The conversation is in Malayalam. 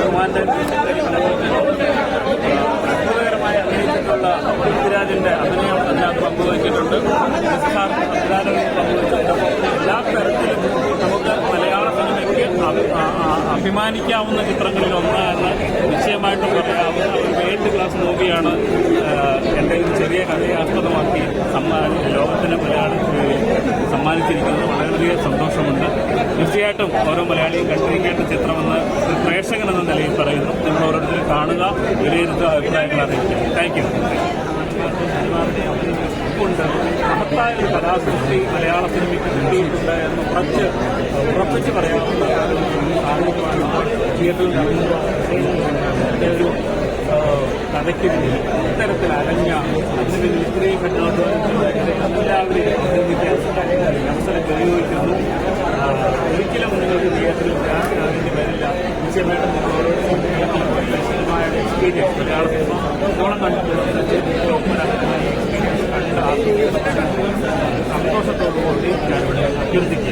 കമാൻഡന്റ് അത്ഭുതകരമായി അഭിനയിച്ചിട്ടുള്ള പൃഥ്വിരാജിന്റെ അഭിനയം അതിനകത്ത് പങ്കുവച്ചിട്ടുണ്ട് പങ്കുവച്ചിട്ടുണ്ട് എല്ലാ തരത്തിലും നമുക്ക് മലയാള സിനിമയ്ക്ക് അഭിമാനിക്കാവുന്ന ചിത്രങ്ങളിൽ ഒന്നാണ് നിശ്ചയമായിട്ടും പറയാവുന്ന ഒരു വേൾഡ് ക്ലാസ് മൂവിയാണ് എന്റെ ചെറിയ കഥയെ ആസ്പദമാക്കി സമ്മാനി ലോകത്തിന് മലയാളത്തിൽ സമ്മാനിച്ചിരിക്കുന്നത്. വളരെയധികം സന്തോഷമുണ്ട്. തീർച്ചയായിട്ടും ഓരോ മലയാളിയും കണ്ടിരിക്കേണ്ട ചിത്രമെന്ന് പ്രേക്ഷകൻ എന്ന നിലയിൽ പറയുന്നു. നിങ്ങൾ ഓരോരുത്തരും കാണുക വിലയിരുത്തുക അഭിപ്രായങ്ങൾ അറിയിക്കുക. താങ്ക് യു ഉണ്ട്. മഹത്തായ ഒരു കലാസൃഷ്ടി മലയാള സിനിമയ്ക്ക് കിട്ടിയിട്ടുണ്ട് എന്ന് ഉറച്ച് ഉറപ്പിച്ച് പറയാവുന്ന തിയേറ്ററിൽ നടന്നത് ഒരു കഥയ്ക്ക് ഇത്തരത്തിൽ അലഞ്ഞ അതിന് ഇത്രയും കഠിനാധ്വാനിക്കുന്ന എല്ലാവരെയും തീർച്ചയായിട്ടും എക്സ്പീരിയൻസ് കണ്ടിട്ട് എക്സ്പീരിയൻസ് കൂടി അഭ്യർത്ഥിക്കുന്നു.